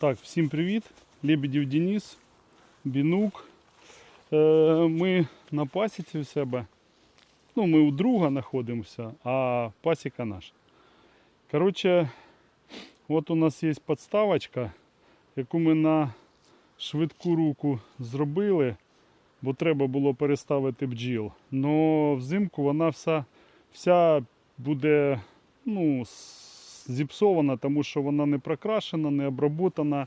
Так, всім привіт. Лебедів Денис, Бінук. Е, Ми на пасіці у себе. Ну, ми у друга знаходимося, а пасіка наша. Коротше, от у нас є підставочка, яку ми на швидку руку зробили, бо треба було переставити бджіл. Но взимку вона вся, вся буде ну, зіпсована, тому що вона не прокрашена, не оброботана.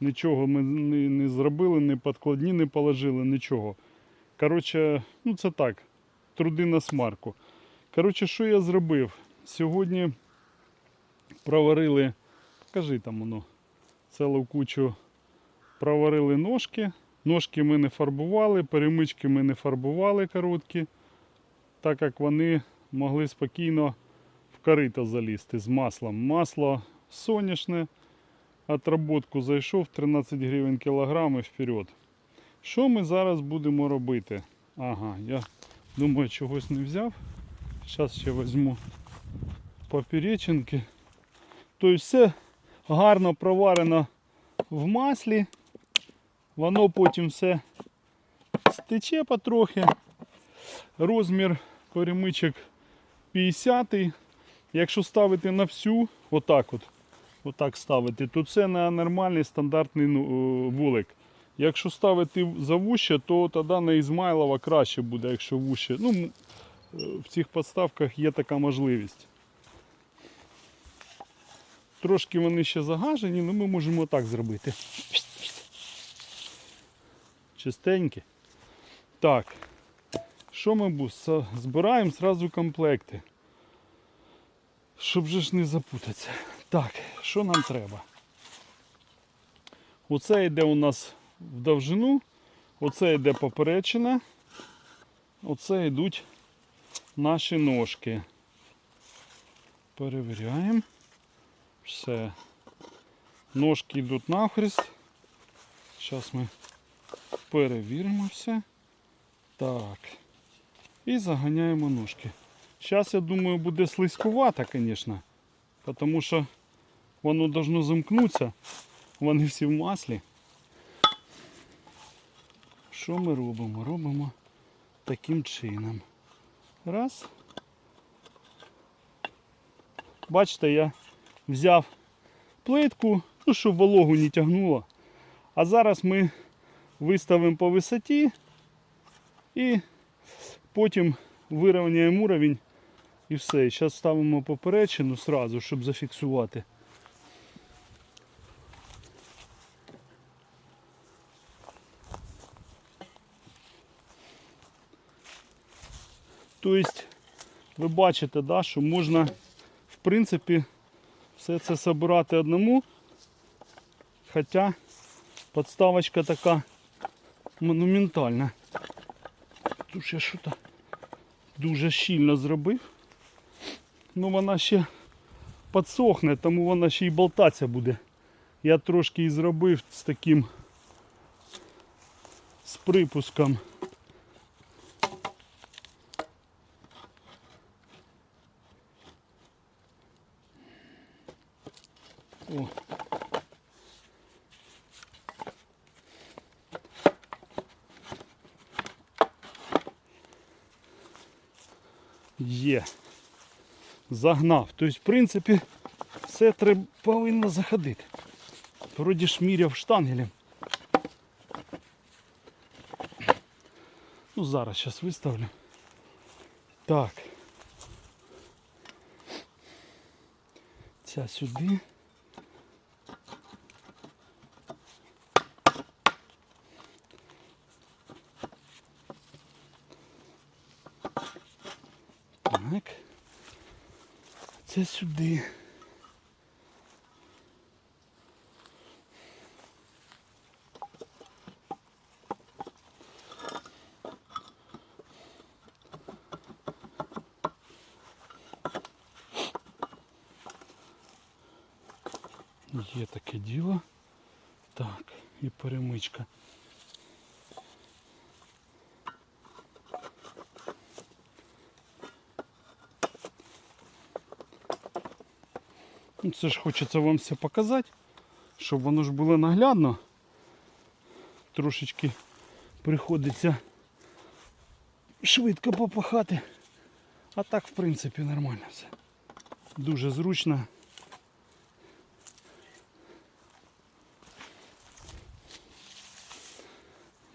Нічого ми не, не зробили, ні подкладні не положили, нічого. Коротше, ну це так, труди на смарку. Коротше, що я зробив? Сьогодні проварили, кажи там воно, цілу кучу проварили ножки. Ножки ми не фарбували, перемички ми не фарбували короткі, так як вони могли спокійно корито залізти з маслом. Масло соняшне, отработку зайшов 13 гривень кілограм і вперед. Що ми зараз будемо робити? Ага, я думаю, чогось не взяв. Зараз ще візьму поперечинки. Тобто все гарно проварено в маслі. Воно потім все стече потрохи. Розмір перемичок 50. Якщо ставити на всю, отак от, отак ставити, то це на нормальний стандартний ну, е, вулик. Якщо ставити за вуще, то тоді на Ізмайлова краще буде, якщо вуще. Ну, е, в цих подставках є така можливість. Трошки вони ще загажені, але ми можемо так зробити. Чистенькі. Так. Що ми збираємо зразу комплекти. Щоб же ж не запутатися. Так, що нам треба? Оце йде у нас в довжину, оце йде поперечина, оце йдуть наші ножки. Перевіряємо. Все. Ножки йдуть навхрест. Зараз ми перевіримо все. Так. І заганяємо ножки. Зараз, я думаю, буде слизькувато, звісно. Тому що воно должно замкнутися. Вони всі в маслі. Що ми робимо? Робимо таким чином. Раз. Бачите, я взяв плитку, ну, щоб вологу не тягнуло. А зараз ми виставимо по висоті і потім вирівняємо уровень і все. Зараз ставимо поперечину сразу, щоб зафіксувати. Тобто, ви бачите, да, що можна, в принципі, все це збирати одному. Хоча подставочка така монументальна. Тут я щось дуже щільно зробив. Ну вона ще підсохне, тому вона ще й болтатися буде. Я трошки і зробив з таким з припуском. О. Є. Загнав. Тобто, в принципі, все треба, повинно заходити. Вроді ж міряв штангелем. Ну, зараз зараз виставлю. Так. Ця сюди. Так. Це сюди. Є таке діло. Так, і перемичка. Ну, Це ж хочеться вам все показати, щоб воно ж було наглядно. Трошечки приходиться швидко попахати. А так, в принципі, нормально все. Дуже зручно.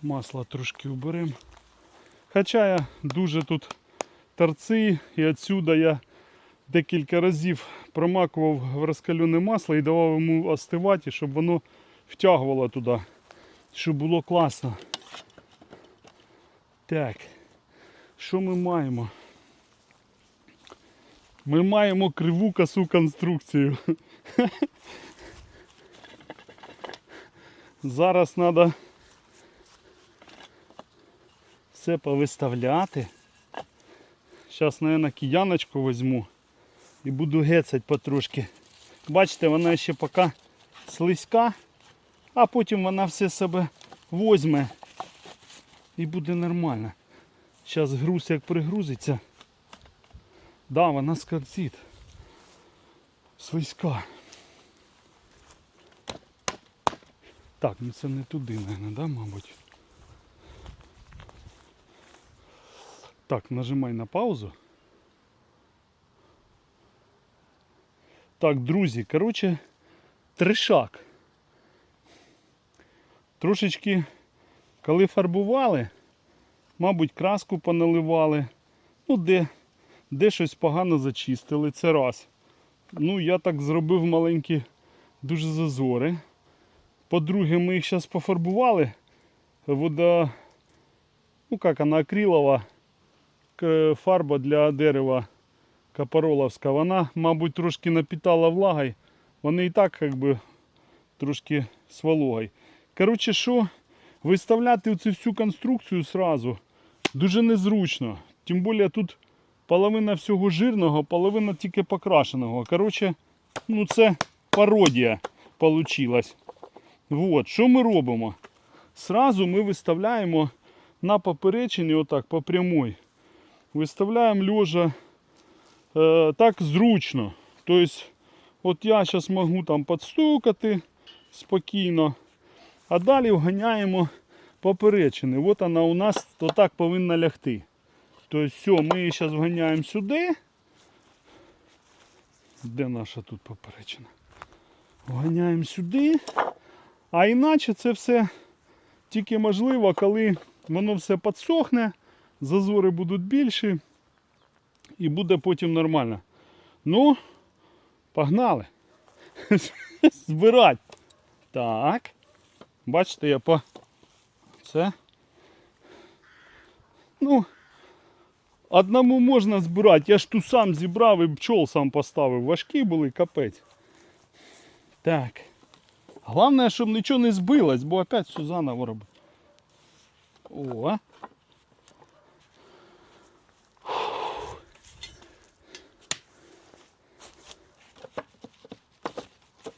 Масло трошки уберемо. Хоча я дуже тут торці і отсюда я декілька разів промакував в розкалене масло і давав йому остивати, щоб воно втягувало туди, щоб було класно. Так, що ми маємо? Ми маємо криву косу конструкцію. Зараз треба все повиставляти. Зараз, мабуть, кияночку візьму і буду гецать потрошки. Бачите, вона ще поки слизька, а потім вона все себе возьме і буде нормально. Зараз груз як пригрузиться. Да, вона скользить. Слизька. Так, ну це не туди, мабуть, да, мабуть. Так, нажимай на паузу. Так, друзі, коротше, тришак. Трошечки, коли фарбували, мабуть, краску поналивали. Ну, де, де щось погано зачистили, це раз. Ну, я так зробив маленькі дуже зазори. По-друге, ми їх зараз пофарбували. Вода, ну як вона, акрилова фарба для дерева капароловська. Вона, мабуть, трошки напітала влагою. Вони і так як би, трошки з вологою. Коротше, що, виставляти цю всю конструкцію сразу дуже незручно. Тим більше тут половина всього жирного, половина тільки покрашеного. Коротше, ну це пародія получилась. Вот, що ми робимо? Сразу ми виставляємо на поперечині, отак, по прямой. Виставляємо лежа е, так зручно. Тобто, от я зараз можу там підстукати спокійно, а далі вганяємо поперечини. От вона у нас отак повинна лягти. Тобто, все, ми її зараз вганяємо сюди. Де наша тут поперечина? Вганяємо сюди. А іначе це все тільки можливо, коли воно все підсохне, зазори будуть більші і буде потім нормально. Ну, погнали. Збирати. Так. Бачите, я по це. Ну, одному можна збирати. Я ж ту сам зібрав і пчол сам поставив. Важкі були, капець. Так. Головне, щоб нічого не збилось, бо опять все заново робить. О.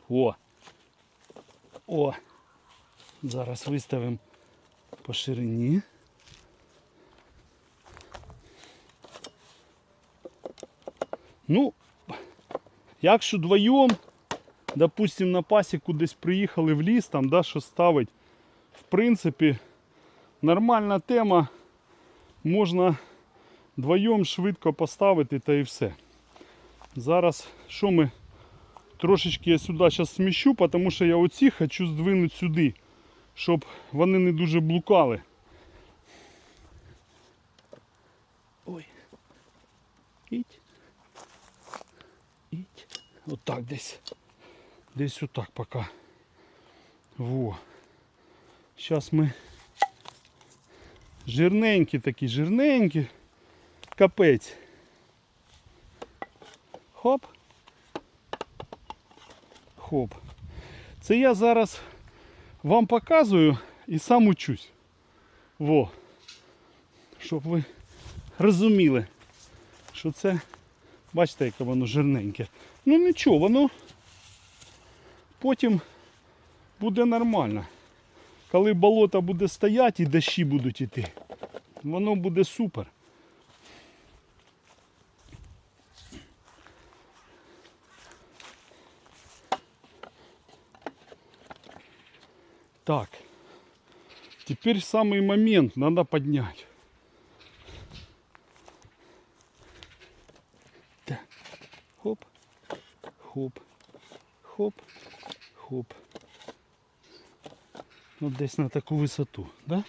О. О. Зараз виставимо по ширині. Ну, якщо вдвоєм допустим, на пасіку десь приїхали в ліс, там, да, що ставить. В принципі, нормальна тема. Можна вдвоєм швидко поставити та і все. Зараз що ми трошечки я сюди зараз сміщу, тому що я оці хочу здвинути сюди, щоб вони не дуже блукали. Ой. Іть. Іть. Отак десь. Десь отак поки. Во. Зараз ми жирненькі такі, жирненькі. Капець. Хоп. Хоп. Це я зараз вам показую і сам учусь. Во. Щоб ви розуміли, що це, бачите, яке воно жирненьке. Ну нічого, воно потім буде нормально. Коли болото буде стояти і дощі будуть йти, воно буде супер. Так. Теперь самый момент надо поднять. Так. Хоп. Хоп. Хоп. Хоп. Ну, десь на таку висоту, да?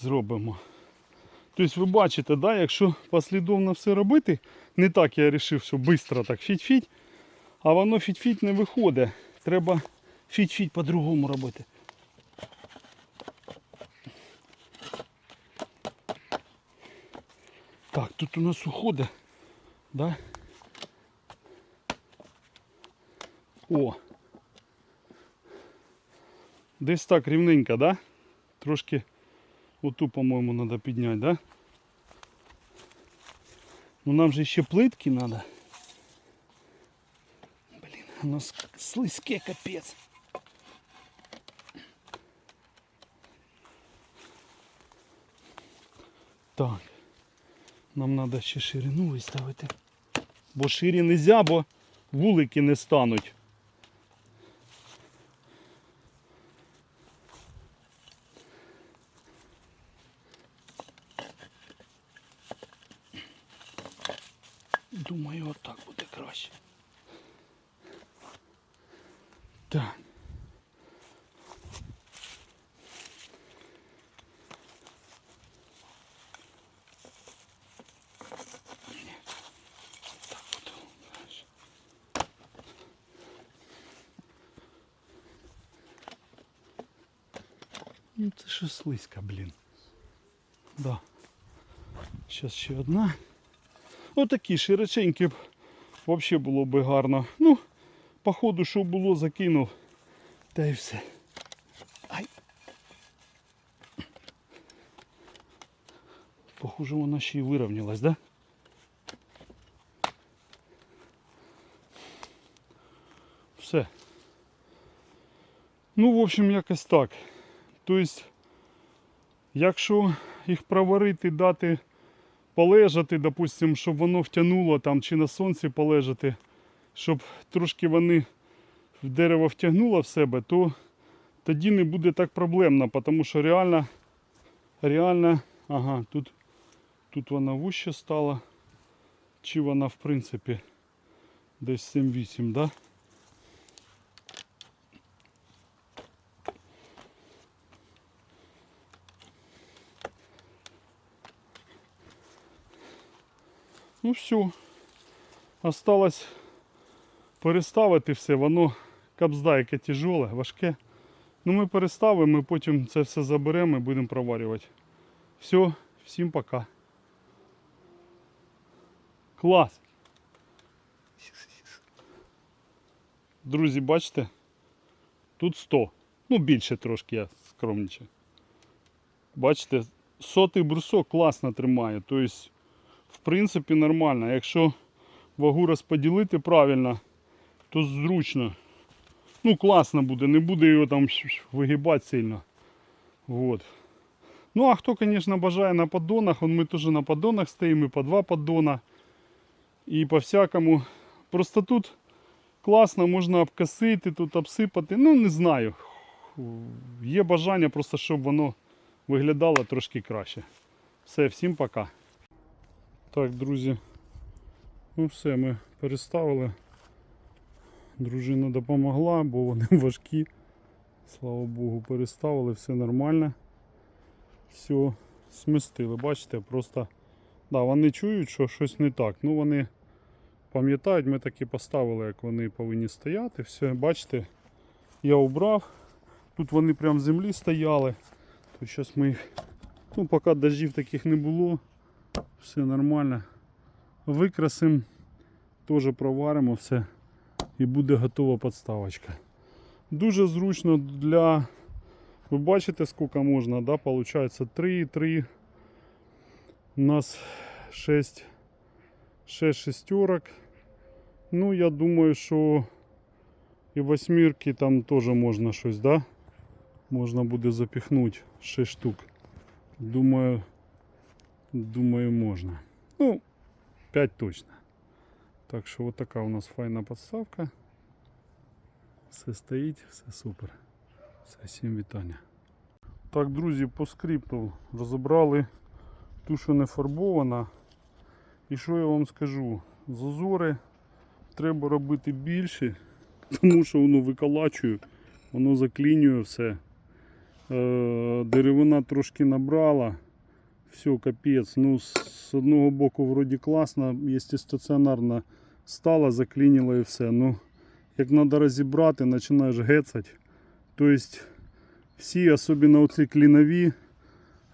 Зробимо. Тобто ви бачите, да, якщо послідовно все робити, не так я вирішив, що швидко так фіть-фіть, а воно фіть-фіть не виходить. Треба фіть-фіть по-другому робити. Тут у нас уходить, да? О! Десь так рівненько, да? Трошки оту, по-моєму, треба підняти, да? Ну нам же ще плитки треба. Блін, воно слизьке капець. Так. Нам треба ще ширину виставити. Бо ширі не можна, бо вулики не стануть. Думаю, отак буде краще. Так. Слизька, блін. Да. Зараз ще одна. Отакі широченькі б взагалі було б гарно. Ну, походу, що було, закинув. Та й все. Ай. Похоже, вона ще й вирівнялась, да? Все. Ну, в общем, якось так. Тобто, якщо їх проварити, дати полежати, допустим, щоб воно втягнуло там чи на сонці полежати, щоб трошки вони в дерево втягнуло в себе, то тоді не буде так проблемно, тому що реально, реально, ага, тут, тут вона вужче стала, чи вона в принципі десь 7-8, да? Ну все. Осталось переставити все, воно капзда, яке тяжеле, важке. Ну ми переставимо, потім це все заберемо і будемо проварювати. Все, всім пока. Клас. Друзі, бачите? Тут 100. Ну більше трошки я скромничаю. Бачите, сотий брусок класно тримає. Тобто в принципі нормально. Якщо вагу розподілити правильно, то зручно. Ну, класно буде, не буде його там вигибати сильно. Вот. Ну, а хто, звісно, бажає на поддонах, он ми теж на поддонах стоїмо, і по два поддона. І по всякому. Просто тут класно, можна обкосити, тут обсипати. Ну, не знаю. Є бажання просто, щоб воно виглядало трошки краще. Все, всім пока. Так, друзі, ну все, ми переставили. Дружина допомогла, бо вони важкі. Слава Богу, переставили, все нормально. Все, смістили. Бачите, просто да, вони чують, що щось не так. Ну вони пам'ятають, ми таки поставили, як вони повинні стояти. Все, бачите, я убрав. Тут вони прямо в землі стояли. То зараз ми їх, ну поки дождів таких не було все нормально. Викрасимо, теж проваримо все і буде готова подставочка. Дуже зручно для. Ви бачите, скільки можна, да? Получається 3, 3. У нас 6, 6 шестерок. Ну, я думаю, що і восьмірки там теж можна щось, да? Можна буде запихнути 6 штук. Думаю, Думаю, можна. Ну, 5 точно. Так що от така у нас файна подставка. Все стоїть, все супер. Все, всім вітання. Так, друзі, по скрипту розібрали ту, що не фарбована. І що я вам скажу? Зазори треба робити більше, тому що воно виколачує, воно заклінює все. Е, деревина трошки набрала. Все, капець. Ну, з одного боку вроді класно, якщо стаціонарно стала, заклінила і все. Ну, як треба розібрати, починаєш гецати. Тобто всі, особливо оці клінові,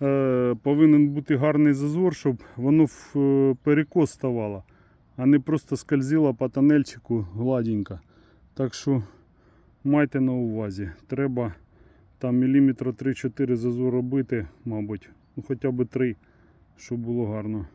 е, повинен бути гарний зазор, щоб воно в е, перекос ставало, а не просто скользило по тонельчику гладенько. Так що майте на увазі. Треба там міліметра 3-4 зазор робити, мабуть, ну хоча б три, щоб було гарно.